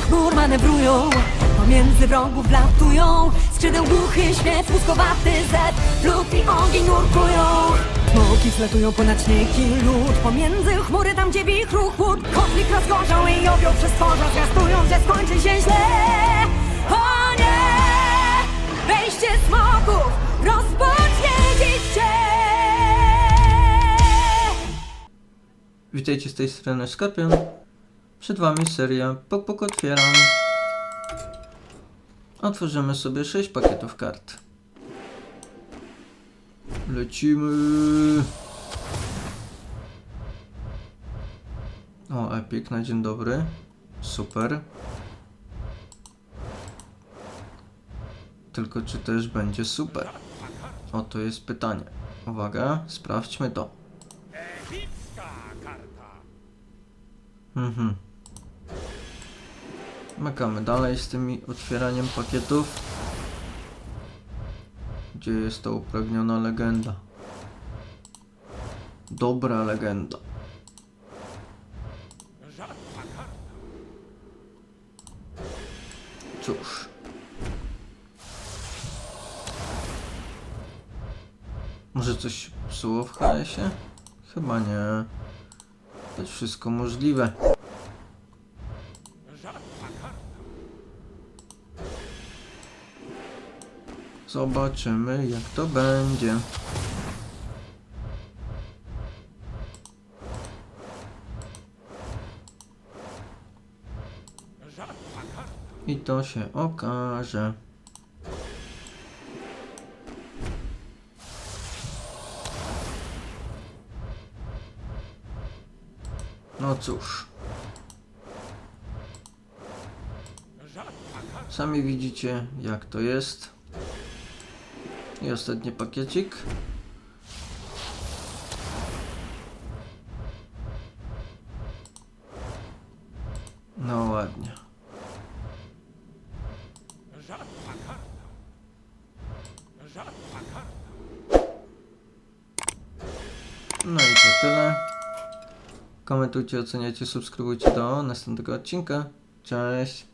Chmur manewrują. Pomiędzy wrogów wlatują Skrzydeł głuchy śpiew Łuskowaty zet Lód i ogień nurkują. Smoki zlatują ponad śnieg i lód. Pomiędzy chmury tam gdzie wichru chłód Konflikt rozgorzał i objął przez tworza Zwiastują, że skończy się źle. O nie! Wejście smoków rozpocznie dziś się. Witajcie z tej strony Skorpion. Przed wami seria Pok Pok Otwieram. Otworzymy sobie 6 pakietów kart. Lecimy. O, Epic na dzień dobry. Super. Tylko czy też będzie super? Oto jest pytanie. Uwaga, sprawdźmy to. Mhm. Makamy dalej z tymi otwieraniem pakietów. Gdzie jest ta upragniona legenda? Dobra legenda. Cóż. Może coś psuło w HS-ie? Chyba nie. To jest wszystko możliwe. Zobaczymy jak to będzie. I to się okaże. No cóż. Sami widzicie jak to jest. I ostatni pakiecik. No ładnie. No i to tyle. Komentujcie, oceniajcie, subskrybujcie do następnego odcinka. Cześć!